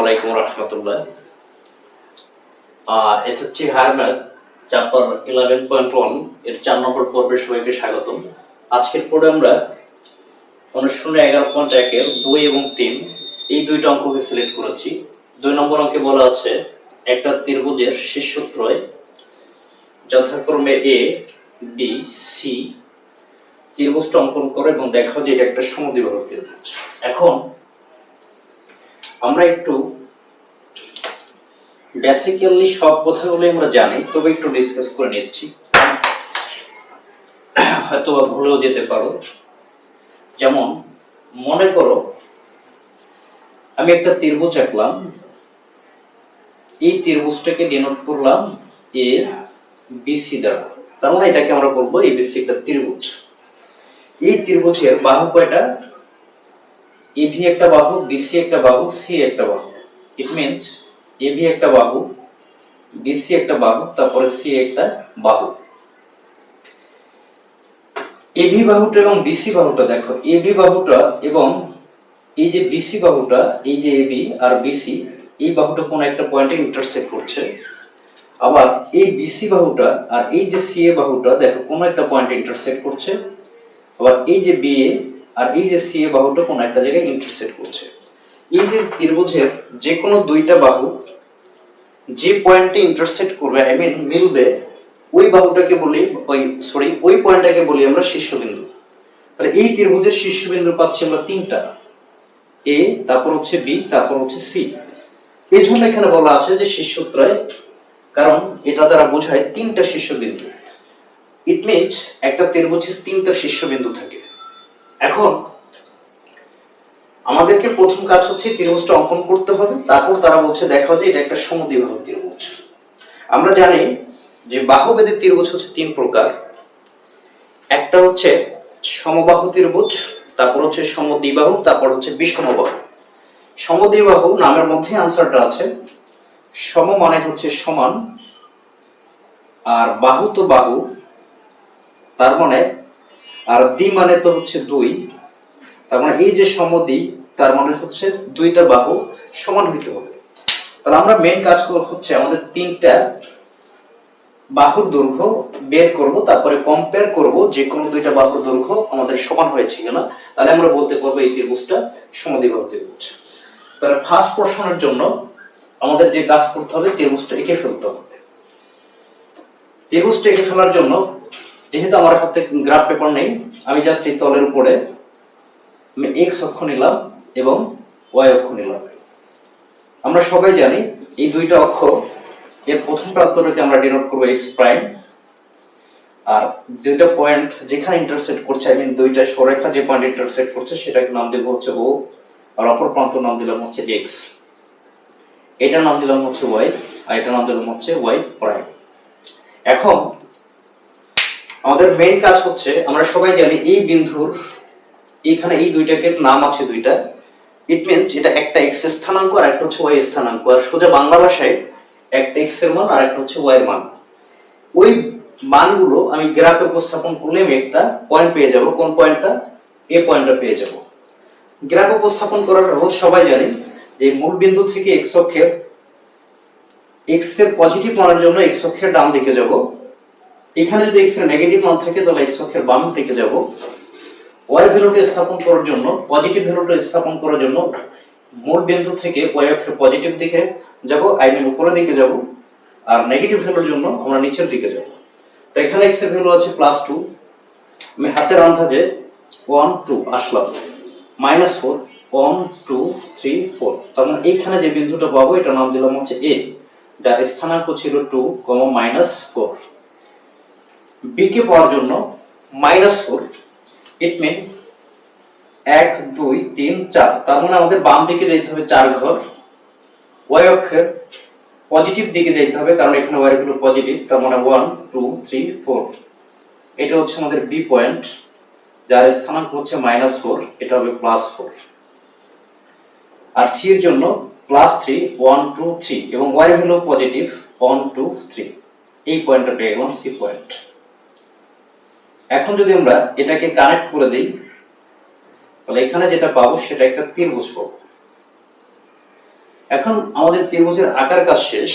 আলাইকুম রহমতুল্লাহ। এটা হচ্ছে হারম্যাথ চ্যাপ্টার ইলেভেন পয়েন্ট ওয়ানের চার নম্বর পর্বে সবাইকে স্বাগতম। আজকের পর্বে আমরা অনুশূন্য এগারো পয়েন্ট একের দুই এবং তিন, এই দুইটা অঙ্ককে সিলেক্ট করেছি। দুই নম্বর অঙ্কে বলা আছে, একটা ত্রিভুজের শীর্ষত্রয় যথাক্রমে এ বি সি ত্রিভুজটা অঙ্কন করে এবং দেখো যে এটা একটা সমদ্বিবাহু ত্রিভুজ। এখন আমরা একটু বেসিক্যালি সব কথাগুলো আমরা জানি, তবে একটু ডিসকাস করে নিচ্ছি। হয়তো ভুলেও যেতে পারো। যেমন, মনে করো, আমি একটা ত্রিভুজ আঁকলাম। এই ত্রিভুজটাকে ডিনোট করলাম এ বিসি দ্বারা। তার মানে এটাকে আমরা বলব এ বিসি একটা ত্রিভুজ। এই ত্রিভুজের বাহু কয়টা? এবি একটা বাহু বিসি একটা বাহু সি একটা বাহু। ইট মিনস এবি একটা বাহু বিসি একটা বাহু, তারপরে সি একটা বাহু। এবি বাহুটা এবং বিসি বাহুটা দেখো। এবি বাহুটা এবং এই যে বিসি বাহুটা, এই যে এবি আর বিসি এই বাহুটা কোন একটা পয়েন্টে ইন্টারসেক্ট করছে। আবার এই বিসি বাহুটা আর এই যে সি এ বাহুটা, দেখো, কোন একটা পয়েন্টে ইন্টারসেক্ট করছে। আবার এই যে বি এ আর এই যে সি এ বাহুটা কোন একটা জায়গায় ইন্টারসেক্ট করছে। এই যে ত্রিভুজের যে কোনো দুইটা বাহু যে পয়েন্টে ইন্টারসেক্ট করবে আই মিন মিলবে, ওই বাহুটাকে বলি, ওই সরি ওই পয়েন্টটাকে বলি আমরা শীর্ষবিন্দু। তাহলে এই ত্রিভুজের শীর্ষবিন্দু পাচ্ছি আমরা তিনটা। এ তারপর হচ্ছে বি তারপর হচ্ছে সি এই জন্য এখানে বলা আছে যে শীর্ষত্রয় কারণ এটা দ্বারা বোঝায় তিনটা শীর্ষবিন্দু। ইট মিনস একটা ত্রিভুজের তিনটা শীর্ষবিন্দু থাকে। এখন আমাদেরকে প্রথম কাজ হচ্ছে ত্রিভুজটা অঙ্কন করতে হবে। তারপর তারা বলছে, দেখো যে এটা একটা সমদ্বিবাহু ত্রিভুজ। আমরা জানি যে বাহুবেদের ত্রিভুজ হচ্ছে তিন প্রকার। একটা হচ্ছে সমবাহু ত্রিভুজ, তারপর হচ্ছে সমদ্বিবাহু, তারপর হচ্ছে বিষমবাহু। সমদ্বিবাহু নামের মধ্যে আনসারটা আছে। সম মানে হচ্ছে সমান, আর বাহু তো বাহু, তার মানে আর দ্বি মানে তো হচ্ছে দুই। তার মানে এই যে সমদ্বি তার মানে হচ্ছে দুইটা বাহু সমান হইতে হবে। তাহলে আমরা মেন কাজ হচ্ছে আমাদের তিনটা বাহুর দৈর্ঘ্য বের করব, তারপরে কম্পেয়ার করব যে কোনো দুইটা বাহুর দৈর্ঘ্য আমাদের সমান হয়েছে কিনা। তাহলে আমরা বলতে পারব এই ত্রিভুজটা সমদ্বিবাহু ত্রিভুজ। তাহলে ফার্স্ট পোর্শনের জন্য আমাদের যে কাজ করতে হবে, ত্রিভুজটা এঁকে ফেলতে হবে। ত্রিভুজটা এঁকে ফেলার জন্য যেহেতু আমার হাতে গ্রাফ পেপার নেই, আমি জাস্ট এই তলের উপরে আমি এক্স অক্ষ নিলাম এবং ওয়াই অক্ষ নিলাম। আমরা সবাই জানি এই দুইটা অক্ষ এর প্রথম প্রান্তটাকে আমরা ডিনোট করব এক্স প্রাইম আর যেটা পয়েন্ট যেখানে ইন্টারসেক্ট করছে আই মিন দুইটা সরেখা যে পয়েন্ট ইন্টারসেক্ট করছে, সেটাকে নাম দেবো হচ্ছে ও আর অপর প্রান্ত নাম দিলাম হচ্ছে এক্স এটা নাম দিলাম হচ্ছে ওয়াই আর এটা নাম দিলাম হচ্ছে ওয়াই প্রাইম এখন আমাদের মেইন কাজ হচ্ছে, আমরা সবাই জানি এই বিন্দুর এইখানে এই দুইটাকে নাম আছে দুইটা। ইট মিনস এটা একটা এক্স স্থানাঙ্ক আর একটা হচ্ছে ওয়াই স্থানাঙ্ক। আর সোজা বাংলা ভাষায় একটা এক্সের মান আর একটা হচ্ছে ওয়াই এর মান। ওই মানগুলো আমি গ্রাফে উপস্থাপন করলে আমি একটা পয়েন্ট পেয়ে যাব। কোন পয়েন্টটা এ পয়েন্টটা পেয়ে যাব। গ্রাফ উপস্থাপন করার রোজ সবাই জানি যে মূল বিন্দু থেকে এক্স অক্ষের এক্সের পজিটিভ মানের জন্য এক্স অক্ষের ডান দিকে যাব। এখানে যদি এক্সের নেগেটিভ মান থাকে, তাহলে এক্স অক্ষের বাম দিকে যাব। ওয়াই ভ্যালুটা স্থাপন করার জন্য পজিটিভ ভ্যালুটা স্থাপন করার জন্য মূল বিন্দু থেকে ওয়াই অক্ষের পজিটিভ দিকে যাব আই উপরের দিকে যাব, আর নেগেটিভ ভ্যালুর জন্য আমরা নিচের দিকে যাব। তো এখানে এক্সের ভ্যালু আছে প্লাস টু আমি হাতের আন্দাজে ওয়ান টু আসলাম। Minus four one two three four তার মানে এইখানে যে বিন্দুটা পাবো এটা নাম দিলাম হচ্ছে এ যার স্থানাঙ্ক ছিল two comma minus four B কে পাওয়ার জন্য মাইনাস ফোর ইট মিন এক, দুই, তিন, চার। তার মানে আমাদের বাম দিকে যেতে হবে চার ঘর ওয়াই অক্ষের পজিটিভ দিকে যেতে হবে, কারণ এখানে ওয়াই গুলো পজিটিভ তার মানে ওয়ান টু থ্রি ফোর এটা হচ্ছে আমাদের বি পয়েন্ট যার স্থানাঙ্ক হচ্ছে মাইনাস ফোর এটা হবে প্লাস ফোর আর সি এর জন্য plus three one two three এবং Y value positive one two three এই পয়েন্টটা পেয়ে গেলাম সি পয়েন্ট এখন যদি আমরা এটাকে কানেক্ট করে দিই, তাহলে এখানে যেটা পাবো সেটা একটা ত্রিভুজ পাবো। এখন আমাদের ত্রিভুজের আকার কাজ শেষ।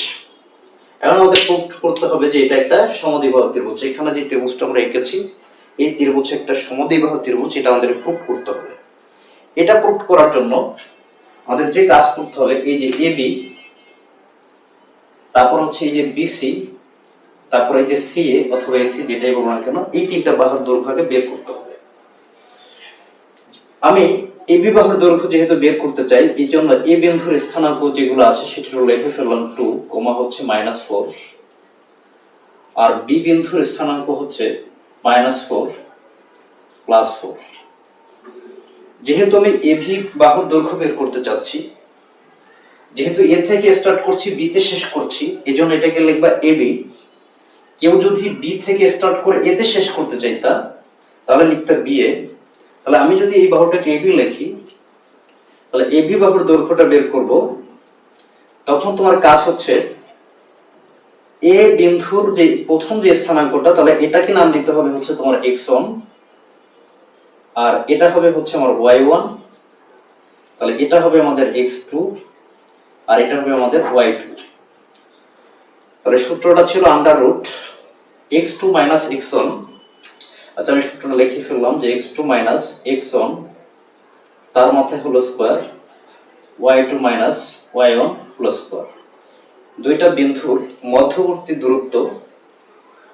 এখন আমাদের প্রুফ করতে হবে যে এটা একটা সমদ্বিবাহু ত্রিভুজ। এখানে যে ত্রিভুজটা আমরা এঁকেছি, এই ত্রিভুজ একটা সমদ্বিবাহু ত্রিভুজ, এটা আমাদের প্রুফ করতে হবে। এটা প্রুফ করার জন্য আমাদের যে কাজ করতে হবে, এই যে এ বি তারপর হচ্ছে এই যে বিসি তারপর এই যে সি এ অথবা এসি যেটাই বলব না কেন, এই তিনটা বাহুর দৈর্ঘ্যকে বের করতে হবে। আমি এ বি বিবাহের দৈর্ঘ্য যেহেতু বের করতে চাই, এই জন্য এ বিন্দুর স্থানাঙ্ক যেগুলো আছে সেটা লিখে ফেললাম টু কমা হচ্ছে মাইনাস ফোর আর বি বিন্দুর স্থানাঙ্ক হচ্ছে মাইনাস ফোর প্লাস ফোর যেহেতু আমি এ ভি বাহুর দৈর্ঘ্য বের করতে চাচ্ছি, যেহেতু এ থেকে স্টার্ট করছি বি তে শেষ করছি, এজন্য এটাকে লিখবা এ বি কেউ যদি বি থেকে স্টার্ট করে এতে শেষ করতে চাইতা তাহলে লিখতে বি এ তাহলে আমি যদি এই বাহুটাকে এবি লিখি, তাহলে এবি বাহুর দৈর্ঘ্যটা বের করব। তখন তোমার কাজ হচ্ছে এ বিন্দুর যে প্রথম যে স্থানাঙ্কটা, তাহলে এটাকে নাম দিতে হবে হচ্ছে তোমার এক্স ওয়ান আর এটা হবে হচ্ছে আমার ওয়াই ওয়ান তাহলে এটা হবে আমাদের এক্স টু আর এটা হবে আমাদের ওয়াই টু তাহলে সূত্রটা ছিল under root X two minus X one আচ্ছা আমি সূত্রটা লিখে ফেললাম যে X two minus X one তার মাথায় হলো square Y two minus Y one plus square দুইটা বিন্দুর মধ্যবর্তী দূরত্ব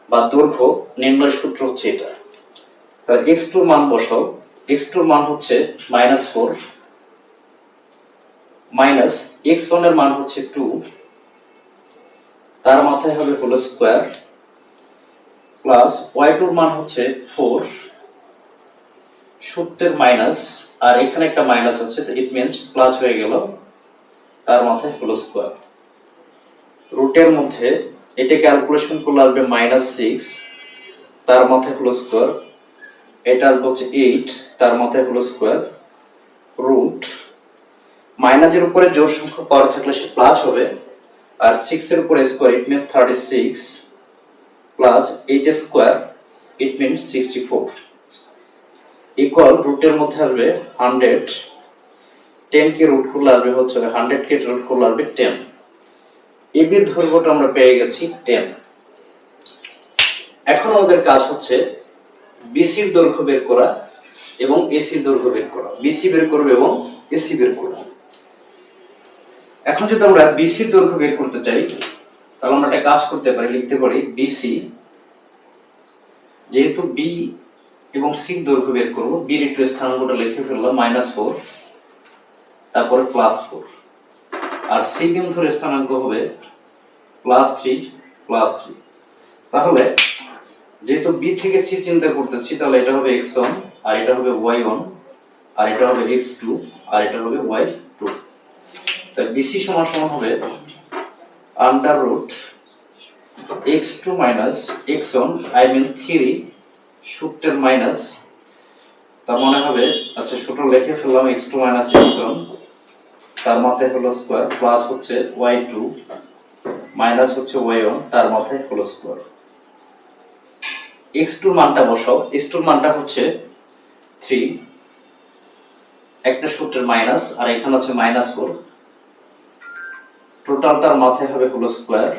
বা দৈর্ঘ্য নির্ণয় সূত্র হচ্ছে এটা। তাহলে এক্স টুর মান বসাও। এক্স টুর মান হচ্ছে মাইনাস ফোর মাইনাস এক্স ওয়ানের মান হচ্ছে টু তার মাথায় হবে হলো স্কোয়ার প্লাস ওয়াই টুর মান হচ্ছে ফোর সূত্রের মাইনাস আর এখানে একটা মাইনাস আছে ইট মিনস প্লাস হয়ে গেল তার মাথায় হলো স্কোয়ার রুটের মধ্যে এটা ক্যালকুলেশন করলে আসবে মাইনাস সিক্স তার মাথায় হলো স্কোয়ার এটা আসবে হচ্ছে এইট তার মাথায় হলো স্কোয়ার রুট মাইনাসের উপরে জোর সংখ্যা পাওয়ার থাকলে সে প্লাস হবে, আর সিক্স এর উপরে square it means thirty six plus eight square it means sixty four equal রুটের মধ্যে আসবে হান্ড্রেড টেন কে রুট করলে আসবে হচ্ছে হান্ড্রেড কে রুট করলে আসবে টেন এবির দৈর্ঘ্যটা আমরা পেয়ে গেছি টেন এখন আমাদের কাজ হচ্ছে বিসির দৈর্ঘ্য বের করা এবং এসির দৈর্ঘ্য বের করা। বিসি বের করবে এবং এসি বের করা। এখন যদি আমরা বিসির দৈর্ঘ্য বের করতে চাই তাহলে আমরা একটা কাজ করতে পারি, লিখতে পারি বিসি যেহেতু বি এবং সি দৈর্ঘ্য বের করব বির একটু স্থানাঙ্কটা লিখে ফেললাম মাইনাস ফোর তারপরে প্লাস ফোর আর সি বিন্দুর স্থানাঙ্ক হবে প্লাস থ্রি প্লাস থ্রি তাহলে যেহেতু বি থেকে সি চিন্তা করতেছি, তাহলে এটা হবে এক্স ওয়ান আর এটা হবে ওয়াই ওয়ান আর এটা হবে এক্স টু আর এটা হবে ওয়াই টু তাহলে বিসি সমান সমান হবে X two minus X one I mean three সূত্রের মাইনাস তার মনে হবে আচ্ছা সূত্র লিখে ফেললাম X two minus X one তার মাথায় হলো স্কোয়ার প্লাস হচ্ছে ওয়াই টু মাইনাস হচ্ছে ওয়াই ওয়ান তার মাথায় হলো স্কোয়ার এক্স টুর মানটা বসাও এক্স টুর মানটা হচ্ছে থ্রি একটা সূত্রের মাইনাস আর এখানে হচ্ছে মাইনাস ফোর টোটালটার মাথায় হবে হলো square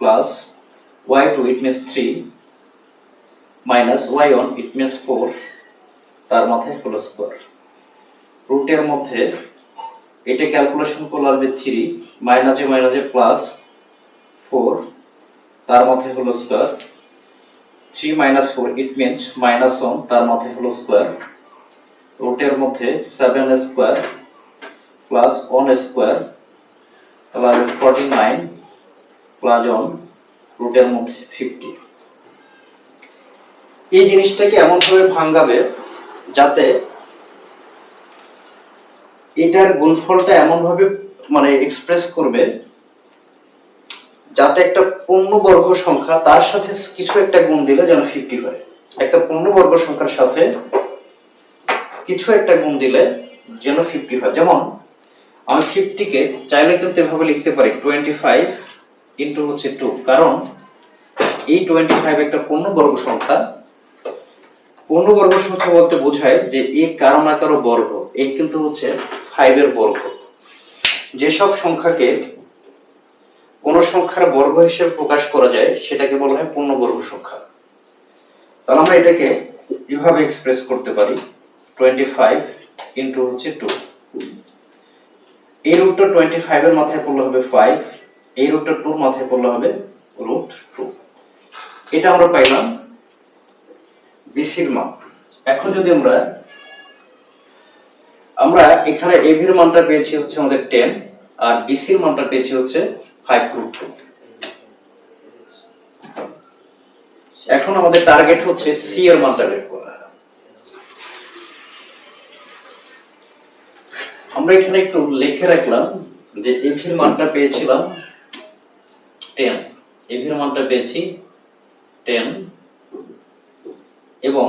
plus Y two it means three minus Y one it means four, তার মাথায় হলো স্কোয়ার। রুটের মধ্যে এটা ক্যালকুলেশন করলে আসবে থ্রি, মাইনাসে মাইনাসে প্লাস ফোর, তার মাথায় হলো square. Three minus four it means minus one, তার মাথায় হলো স্কোয়ার। রুটের মধ্যে seven square plus one square আসবে ফর্টি নাইন প্লাস ওয়ান রুটের মধ্যে ফিফটি এই জিনিসটাকে এমনভাবে ভাঙাবে যাতে এটার গুণফলটা এমনভাবে মানে এক্সপ্রেস করবে যাতে একটা পূর্ণবর্গ সংখ্যা তার সাথে কিছু একটা গুণ দিলে যেন ফিফটি হয়। একটা পূর্ণবর্গ সংখ্যার সাথে কিছু একটা গুণ দিলে যেন ফিফটি হয়। যেমন আমি ফিফটিকে চাইলে কিন্তু এভাবে লিখতে পারি টোয়েন্টি ফাইভ ইন্টু হচ্ছে টু কারণ এই টোয়েন্টি ফাইভ একটা পূর্ণবর্গ সংখ্যা। পূর্ণবর্গ সংখ্যা বলতে বোঝায় যে এ কারও না কারও বর্গ এই কিন্তু হচ্ছে ফাইভের বর্গ। যেসব সংখ্যাকে কোন সংখ্যার বর্গ হিসেবে প্রকাশ করা যায়, সেটাকে বলা হয় পূর্ণবর্গ সংখ্যা। তাহলে আমরা এটাকে এভাবে এক্সপ্রেস করতে পারি টোয়েন্টি ফাইভ ইন্টু হচ্ছে টু এই রুটটা টোয়েন্টি ফাইভের মাথায় পড়লে হবে ফাইভ এই রুটটা টুর মাথায় পড়লে হবে রুট টু এটা আমরা পাইলাম বিসির মান। এখন যদি আমরা আমরা এখানে এভির মানটা পেয়েছি হচ্ছে আমাদের টেন আর বিসির মানটা পেয়েছি হচ্ছে ফাইভ রুট টু এখন আমাদের টার্গেট হচ্ছে সি এর মানটা বের করা। আমরা এখানে একটু লিখে রাখলাম যে এভির মানটা পেয়েছিলাম টেন এভির মানটা পেয়েছি টেন এবং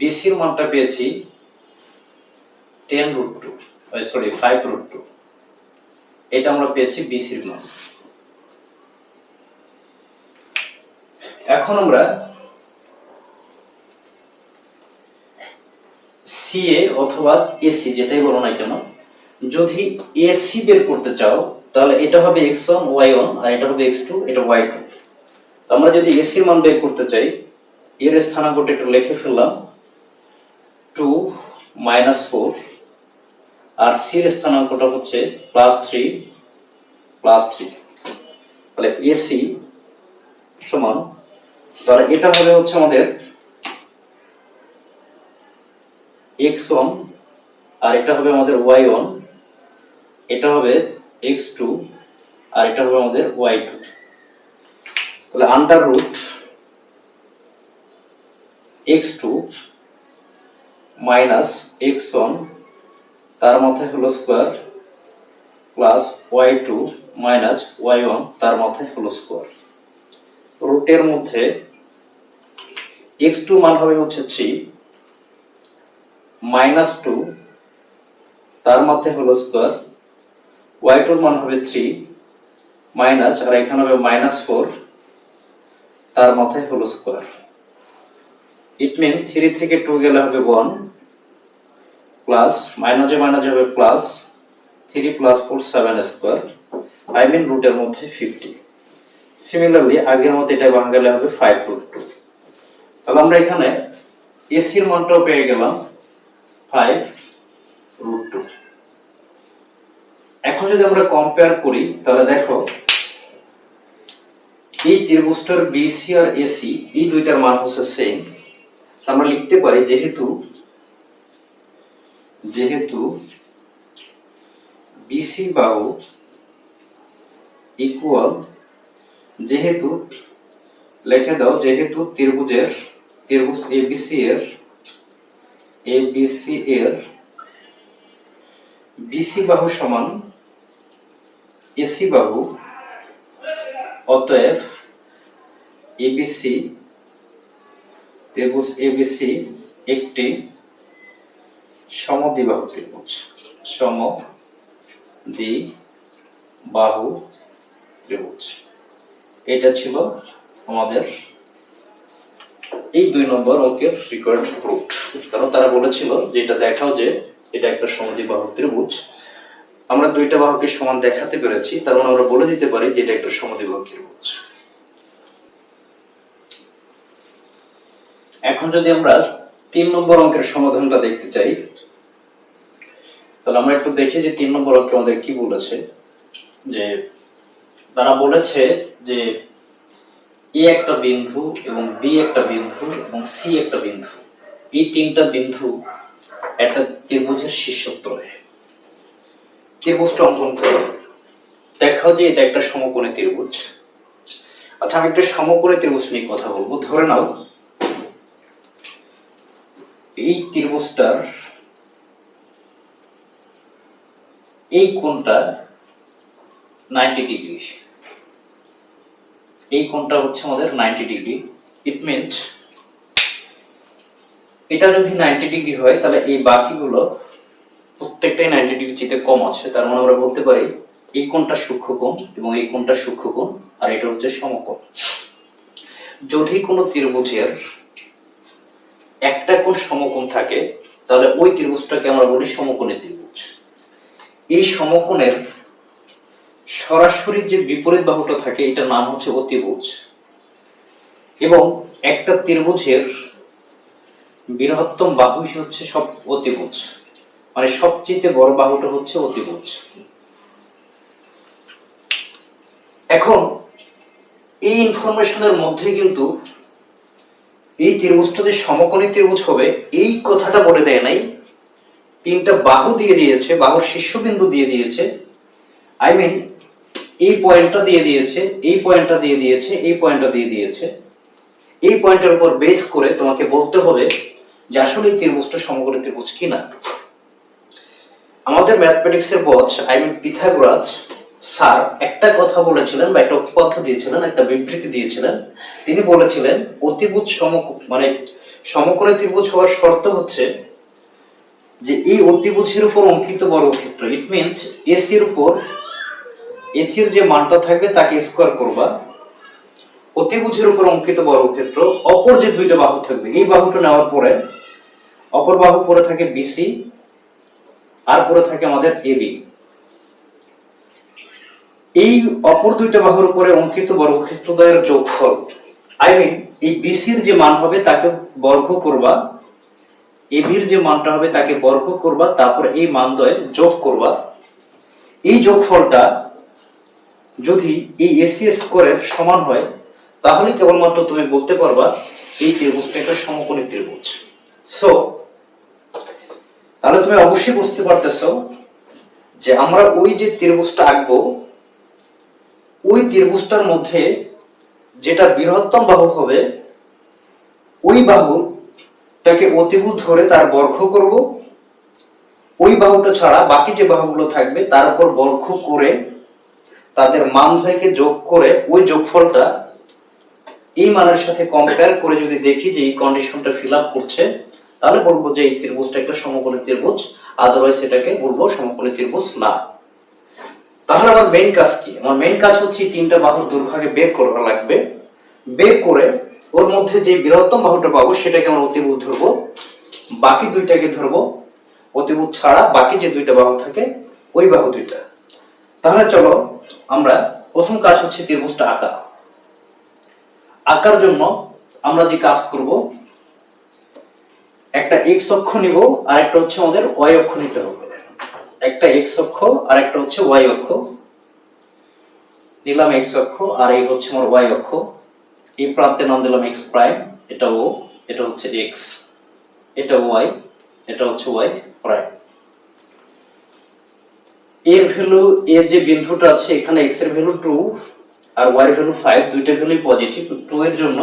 বিসির মানটা পেয়েছি ten root two sorry five root two এটা আমরা পেয়েছি বিসির মান। এখন আমরা সিএ অথবা এসি যেটাই বলো না কেন, যদি এসি বের করতে চাও, তাহলে এটা হবে এক্স ওয়ান ওয়াই ওয়ান আর এটা হবে এক্স টু এটা ওয়াই টু আমরা যদি এসির মান বের করতে চাই, এর স্থানাঙ্কটা একটু লিখে ফেললাম। টু মাইনাস ফোর আর সির স্থানাঙ্কটা হচ্ছে প্লাস থ্রি প্লাস থ্রি তাহলে এসি সমান, তাহলে এটা হবে হচ্ছে আমাদের এক্স ওয়ান আর এটা হবে আমাদের ওয়াই ওয়ান এটা হবে এক্স টু আর এটা হবে আমাদের ওয়াই টু তাহলে under root X two minus X one তার মাথায় হলো square plus Y two minus Y one তার মাথায় হলো স্কোয়ার রুটের মধ্যে এক্স টু মান হবে হচ্ছে থ্রি মাইনাস টু তার মাথায় হলো স্কোয়ার ওয়াই টুর মান হবে থ্রি মাইনাস আর এখানে হবে মাইনাস ফোর তার মাথায় হলো স্কোয়ার ইট মিন থ্রি থেকে টু গেলে হবে ওয়ান প্লাস মাইনাসে মাইনাসে হবে plus three plus four seven square I mean রুটের মধ্যে ফিফটি সিমিলারলি আগের মতো এটা বাঙালি হবে ফাইভ রুট টু তাহলে আমরা এখানে এসির মানটাও পেয়ে গেলাম। ফাইভ রুট টু এখন যদি আমরা কম্পেয়ার করি, তাহলে দেখো, এই ত্রিভুজটার বিসি আর এসি এই দুইটার মান হচ্ছে সেম আমরা লিখতে পারি, যেহেতু যেহেতু বিসি বাহু ইকুয়াল যেহেতু, লিখে দাও, যেহেতু ত্রিভুজের, ত্রিভুজ এবিসি এর এবিসি এর বিসি বাহু সমান এসি বাহু, অতএব এবিসি ত্রিভুজ এবিসি একটি সমদ্বিবাহু ত্রিভুজ। সম দ্বি বাহু ত্রিভুজ। এটা ছিল আমাদের এই দুই নম্বর অঙ্কের রিকোয়ার্ড রুট কারণ তারা বলেছিল যে এটা দেখাও যে এটা একটা সমদ্বিবাহু ত্রিভুজ। আমরা দুইটা বাহুকে সমান দেখাতে পেরেছি, তার মানে আমরা বলে দিতে পারি যে এটা একটা সমদ্বিবাহু ত্রিভুজ। এখন যদি আমরা তিন নম্বর অঙ্কের সমাধানটা দেখতে চাই, তাহলে আমরা একটু দেখি যে তিন নম্বর অঙ্কে আমাদের কি বলেছে। যে তারা বলেছে যে এ একটা বিন্দু এবং বি একটা বিন্দু এবং সি একটা বিন্দু। এই তিনটা বিন্দু একটা ত্রিভুজের শীর্ষত্তরে ত্রিভুজটা অঙ্কন করো। দেখাও যে এটা একটা সমকোণী ত্রিভুজ। আচ্ছা আমি একটা সমকোণী ত্রিভুজ নিয়ে কথা বলব। ধরে নাও, এই ত্রিভুজটার এই কোণটা নাইনটি ডিগ্রি এই কোণটা হচ্ছে আমাদের নাইনটি ডিগ্রি ইট মিনস এটা যদি নাইনটি ডিগ্রি হয়, তাহলে এই বাকিগুলো প্রত্যেকটাই নাইনটি ডিগ্রি চেয়ে কম আছে। তার মানে আমরা বলতে পারি এই কোণটা সূক্ষ্ম কোণ এবং এই কোণটা সূক্ষ্ম কোণ, আর এটা হচ্ছে সমকোণ। যদি কোনো ত্রিভুজের একটা কোণ সমকোণ থাকে, তাহলে ওই ত্রিভুজটাকে আমরা বলি সমকোণী ত্রিভুজ। এই সমকোণের সরাসরি যে বিপরীত বাহুটা থাকে, এটার নাম হচ্ছে অতিভুজ। এবং একটা ত্রিভুজের বৃহত্তম বাহু হচ্ছে সব অতিভুজ। মানে সবচেয়ে বড় বাহুটা হচ্ছে অতিভুজ। এখন, এই ইনফরমেশনের মধ্যে কিন্তু এই ত্রিভুজটা যে সমকোণী ত্রিভুজ হবে, এই কথাটা বলে দেয় নাই। তিনটা বাহু দিয়ে দিয়েছে, বাহুর শীর্ষবিন্দু দিয়ে দিয়েছে। আই মিন এই পয়েন্টটা দিয়ে দিয়েছে, এই পয়েন্টটা দিয়ে দিয়েছে, এই পয়েন্টটা দিয়ে দিয়েছে। এই পয়েন্টের উপর বেস করে তোমাকে বলতে হবে যে আসলে ত্রিভুজটা সমকোণী ত্রিভুজ কিনা। আমাদের ম্যাথমেটিক্সের বচ আই মিন পিথাগোরাস স্যার একটা কথা বলেছিলেন বা একটা উপপাদ্য দিয়েছিলেন, একটা বিবৃতি দিয়েছিলেন। তিনি বলেছিলেন, অতিভুজ সমক মানে সমকোণী ত্রিভুজ হওয়ার শর্ত হচ্ছে যে এই অতিভুজের উপর অঙ্কিত বর্গক্ষেত্র। ইট মিনস এসির উপর এসির যে মানটা থাকবে তাকে স্কোয়ার করবা। অতিভুজের উপর অঙ্কিত বর্গক্ষেত্র অপর যে দুইটা বাহু থাকবে, এই বাহুটা নেওয়ার পরে অপর বাহু পরে থাকে বিসি আর পরে থাকে আমাদের এবি এই অপর দুইটা বাহুর উপরে অঙ্কিত বর্গক্ষেত্রদ্বয়ের যোগফল আই মিন এই বিসির যে মান হবে তাকে বর্গ করবা এবির যে মানটা হবে তাকে বর্গ করবা, তারপর এই মানদ্বয় যোগ করবা। এই যোগফলটা যদি এই এসি স্কোয়ারের সমান হয়, তাহলে কেবলমাত্র তুমি বলতে পারবা এই ত্রিভুজটা একটা সমকোণী ত্রিভুজ। সো তাহলে তুমি অবশ্যই বুঝতে পারতেছো যে আমরা ওই যে ত্রিভুজটা আঁকবো, ওই ত্রিভুজটার মধ্যে যেটা বৃহত্তম বাহু হবে, ওই বাহুটাকে অতিভুজ ধরে তার বর্গ করব। ওই বাহুটা ছাড়া বাকি যে বাহুগুলো থাকবে, তার উপর বর্গ করে তাদের মান থেকে যোগ করে ওই যোগফলটা এই মানের সাথে কম্পেয়ার করে যদি দেখি যে এই কন্ডিশনটা ফিল আপ করছে, তাহলে বলব যে এই ত্রিভুজটা একটা সমকোণী ত্রিভুজ আদারওয়াইজ এটাকে বলব সমকোণী ত্রিভুজ না। তাহলে আমার মেইন কাজ কি? আমার মেইন কাজ হচ্ছে তিনটা বাহুর দৈর্ঘ্যকে বের করা লাগবে। বের করে ওর মধ্যে যে বৃহত্তম বাহুটা পাবো, সেটাকে আমরা অতিভুজ ধরবো, বাকি দুইটাকে ধরবো। অতিভুজ ছাড়া বাকি যে দুইটা বাহু থাকে, ওই বাহু দুইটা। তাহলে চলো আমরা প্রথম কাজ হচ্ছে ত্রিভুজটা আঁকা। আঁকার জন্য আমরা যে কাজ করব, একটা এক্স অক্ষ নিব আর একটা হচ্ছে আমাদের ওয়াই অক্ষ নিতে হবে। একটা এক্স অক্ষ আর একটা হচ্ছে ওয়াই অক্ষ। নিলাম এক্স অক্ষ, আর এই হচ্ছে আমার ওয়াই অক্ষ। এই প্রান্তে নাম দিলাম এক্স প্রাইম এটা ও এটা হচ্ছে এক্স এটা ওয়াই এটা হচ্ছে ওয়াই প্রাইম। এর ভ্যালু এর যে বিন্দুটা আছে, এখানে এক্সের ভ্যালু টু আর ওয়াই এর ভ্যালু ফাইভ দুইটা ভ্যালু পজিটিভ টু এর জন্য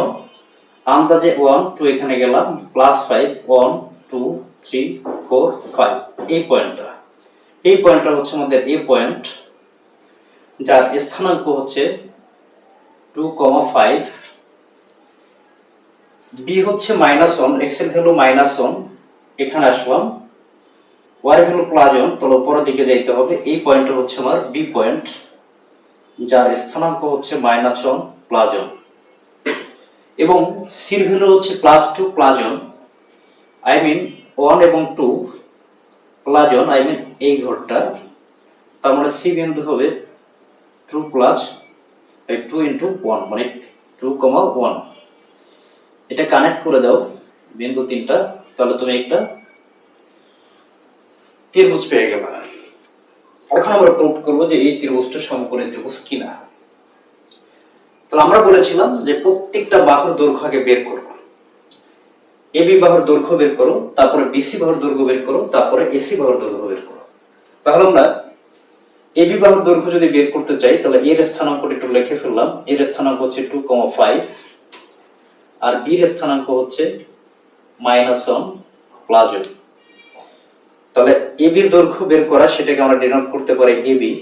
আন্দাজে ওয়ান টু এখানে গেলাম plus five one two three four five এই পয়েন্টটা এই পয়েন্টটা হচ্ছে আমাদের এ পয়েন্ট যার স্থানাঙ্ক হচ্ছে টু কমা ফাইভ বি হচ্ছে মাইনাস ওয়ান এক্সের ভ্যালু মাইনাস ওয়ান এখানে আসলাম ওয়াই প্লাস ওয়ান তাহলে উপরের দিকে যাইতে হবে। এই পয়েন্টটা হচ্ছে আমার বি পয়েন্ট যার স্থানাঙ্ক হচ্ছে মাইনাস ওয়ান প্লাস ওয়ান এবং সির ভ্যালু হচ্ছে plus two plus one I mean one এবং two plus one I mean এই ঘরটা। তার মানে সি বিন্দু হবে two plus two into one মানে টু কমা ওয়ান এটা কানেক্ট করে দাও, বিন্দু তিনটা। তাহলে তুমি একটা ত্রিভুজ পেয়ে গেলে এখন আমরা প্রুভ করব যে এই ত্রিভুজটা সমকোণী ত্রিভুজ কিনা। তাহলে আমরা বলেছিলাম যে প্রত্যেকটা বাহুর দৈর্ঘ্য আগে বের করব। এবি বাহুর দৈর্ঘ্য বের করো, তারপরে বিসি বাহুর দৈর্ঘ্য বের করো, তারপরে এসি বাহুর দৈর্ঘ্য বের করো। তাহলে আমরা এবি বাহুর দৈর্ঘ্য যদি বের করতে চাই, তাহলে এর স্থানাঙ্কটা একটু লিখে ফেললাম। এর স্থানাঙ্ক হচ্ছে টু কমা ফাইভ আর বির স্থানাঙ্ক হচ্ছে মাইনাস ওয়ান প্লাস তাহলে এবির দৈর্ঘ্য বের করা সেটাকে আমরা ডিনোট করতে পারি এবি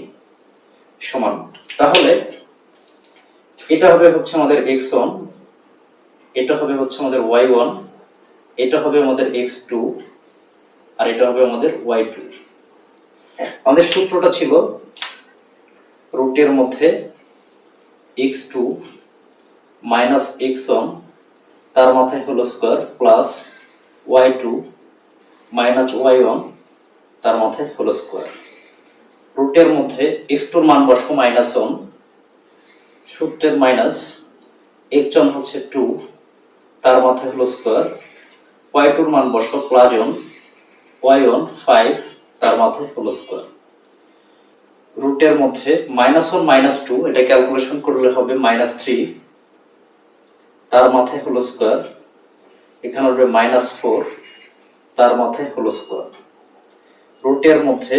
সমান তাহলে এটা হবে হচ্ছে আমাদের এক্স ওয়ান এটা হবে হচ্ছে আমাদের ওয়াই ওয়ান এটা হবে আমাদের এক্স টু আর এটা হবে আমাদের ওয়াই টু আমাদের সূত্রটা ছিল রুটের মধ্যে X two minus X one তার মাথায় হলো square plus Y two minus Y one তার মাথায় হলো স্কোয়ার রুটের মধ্যে এক্স টুর মান বসো মাইনাস ওয়ান সূত্রের মাইনাস এক্স জন হচ্ছে টু তার মাথায় হলো স্কোয়ার ওয়াই টুর মান বসো plus one Y one five তার মাথায় হলো স্কোয়ার রুটের মধ্যে মাইনাস ওয়ান মাইনাস টু এটা ক্যালকুলেশন করলে হবে মাইনাস থ্রি তার মাথায় হলো স্কোয়ার এখানে হবে মাইনাস ফোর তার মাথায় হলো স্কোয়ার রুটের মধ্যে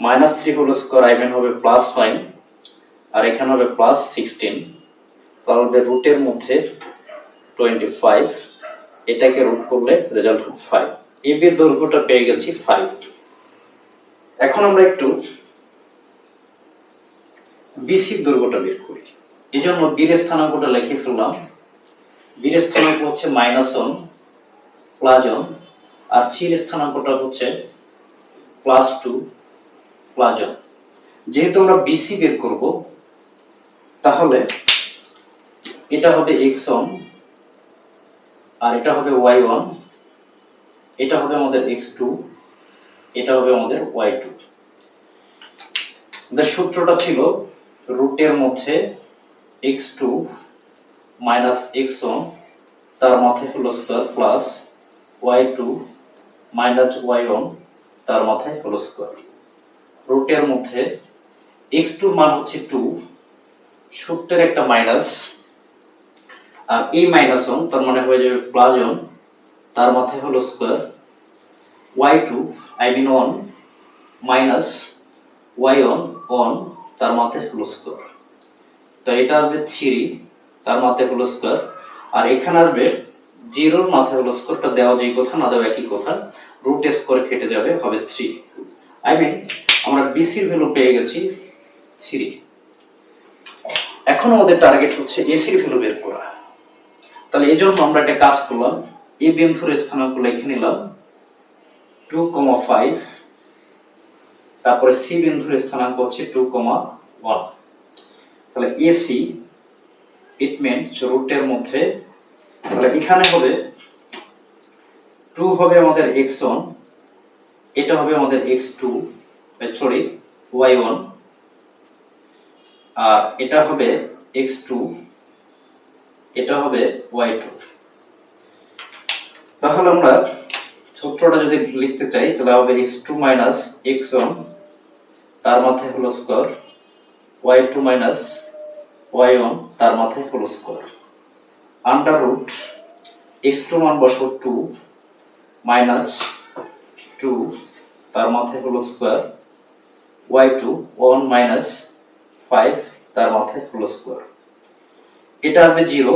মাইনাস থ্রি হলো স্কোয়ার আই মিন হবে প্লাস নাইন আর এখানে হবে প্লাস সিক্সটিন তাহলে রুটের মধ্যে টোয়েন্টি ফাইভ এটাকে রুট করলে রেজাল্ট হবে ফাইভ এবির দৈর্ঘ্যটা পেয়ে গেছি ফাইভ এখন আমরা একটু বিসির দৈর্ঘ্যটা বের করি। এই জন্য বীর স্থানাঙ্কটা লিখে ফেললাম। বীর স্থানাঙ্ক হচ্ছে মাইনাস ওয়ান প্লাস ওয়ান আর সির স্থানাঙ্কটা হচ্ছে প্লাস টু প্লাস ওয়ান যেহেতু আমরা বিসি বের করব, তাহলে এটা হবে এক্স ওয়ান আর এটা হবে ওয়াই ওয়ান এটা হবে আমাদের এক্স টু এটা হবে আমাদের ওয়াই টু সূত্রটা ছিল রুটের মধ্যে X two minus X one তার মাথায় হলো square plus Y two minus Y one তার মাথায় হলো স্কোয়ার রুটের মধ্যে এক্স টুর মান হচ্ছে টু সূত্রের একটা মাইনাস আর এই মাইনাস ওয়ান তার মানে হয়ে যাবে প্লাস ওয়ান তার মাথায় হলো square Y two I mean one minus Y one one তার মাথায় হলো স্কোয়ার তো এটা আসবে থ্রি তার মাথায় হলো স্কোয়ার আর এখানে আসবে জিরোর মাথায় হলো স্কোয়ারটা দেওয়া যেই কথা, না দেওয়া একই কথা। রুট স্কোয়ার কেটে যাবে, হবে থ্রি আই মিন আমরা বিসির ভ্যালু পেয়ে গেছি থ্রি এখন আমাদের টার্গেট হচ্ছে এসির ভ্যালু বের করা। তাহলে এই জন্য আমরা একটা কাজ করলাম এই বিন্দুর স্থানাঙ্ক লিখে নিলাম টু কমা ফাইভ তারপরে সি বিন্দুর স্থানাঙ্ক হচ্ছে টু কমা ওয়ান তাহলে এসি ইট রুটের মধ্যে, তাহলে এখানে হবে টু হবে আমাদের এক্স ওয়ান এটা হবে আমাদের x two sorry y one আর এটা হবে এক্স টু এটা হবে ওয়াই টু তাহলে আমরা সূত্রটা যদি লিখতে চাই, তাহলে হবে x two minus x one তার মাথায় হলো square y two minus y one তার মাথায় হলো square under root x two মান বসো টু মাইনাস টু তার মাথায় হলো square y two one minus five তার মাথায় হলো স্কোয়ার এটা হবে জিরো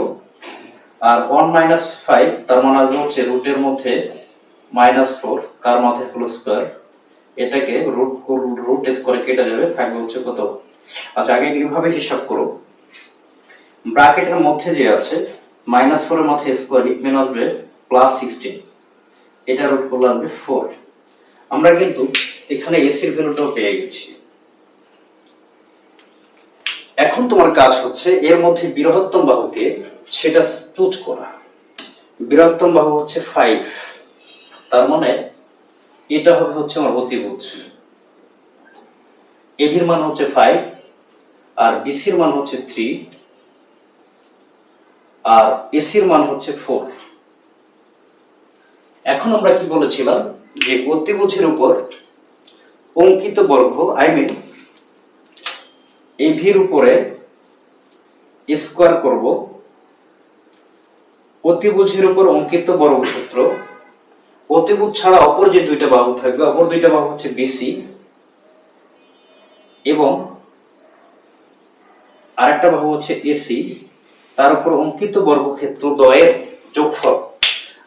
আর ওয়ান মাইনাস ফাইভ তার মানে আসবে হচ্ছে রুটের মধ্যে মাইনাস ফোর তার মাথায় হলো স্কোয়ার এটাকে রুট রুট স্কোয়ারে কেটে যাবে থাকবে হচ্ছে কত? আচ্ছা আগে এইভাবে হিসাব করো? ব্র্যাকেটের মধ্যে যে আছে মাইনাস ফোরের মাথায় স্কোয়ার ইট মেন আসবে প্লাস সিক্সটিন এটা রুট করলে আসবে ফোর আমরা কিন্তু এখানে এসির ভ্যালুটাও পেয়ে গেছি। এখন তোমার কাজ হচ্ছে এর মধ্যে বৃহত্তম বাহুকে সেটা চুজ করা। বৃহত্তম বাহু হচ্ছে ফাইভ তার মানে এটা হবে হচ্ছে আমার অতিভুজ। এবির মান হচ্ছে ফাইভ আর বিসির মান হচ্ছে থ্রি আর এসির মান হচ্ছে ফোর এখন আমরা কি বলেছিলাম? যে অতিভুজের উপর অঙ্কিত বর্গ আই মিন ভির উপরে স্কোয়ার করব। অতিভুজের উপর অঙ্কিত বর্গসূত্র অতিভুজ ছাড়া অপর যে দুইটা বাহু থাকবে, অপর দুইটা বাহু হচ্ছে বিসি এবং আরেকটা বাহু হচ্ছে এসি তার উপর অঙ্কিত বর্গক্ষেত্র দয়ের যোগফল।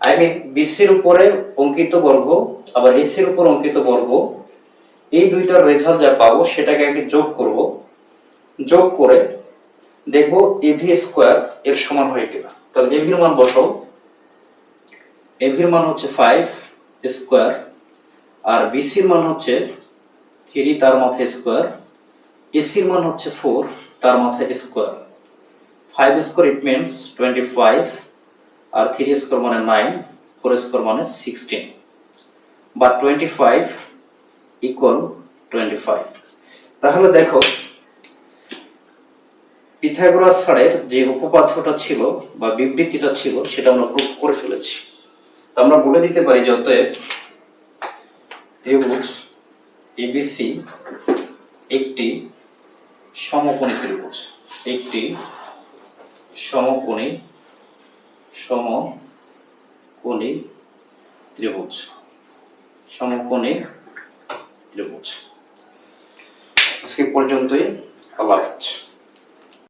আই মিন বিসির উপরে অঙ্কিত বর্গ, আবার এসির উপর অঙ্কিত বর্গ, এই দুইটার রেজাল্ট যা পাবো সেটাকে আগে যোগ করব। যোগ করে দেখব এভি স্কোয়ার এর সমান হয় কিনা। তাহলে এভির মান বসাও। এভির মান হচ্ছে ফাইভ স্কোয়ার আর বিসির মান হচ্ছে থ্রি তার মাথায় স্কোয়ার এসির মান হচ্ছে ফোর তার মাথায় square five square it means twenty five R three square মানে নাইন ফোর স্কোয়ার মানে সিক্সটিন বা twenty five equal twenty five তাহলে দেখো পিথাগোরাস ছাড়ের যে উপপাদ্যটা ছিল বা বিবৃতিটা ছিল, সেটা আমরা প্রুভ করে ফেলেছি। তো আমরা বলে দিতে পারি যে অতএব ত্রিভুজ এবিসি একটি সমকোণী ত্রিভুজ, একটি সমকোণী সমকোণী ত্রিভুজ। সমকোণী ত্রিভুজ। আজকে পর্যন্তই আবার হাফেজ।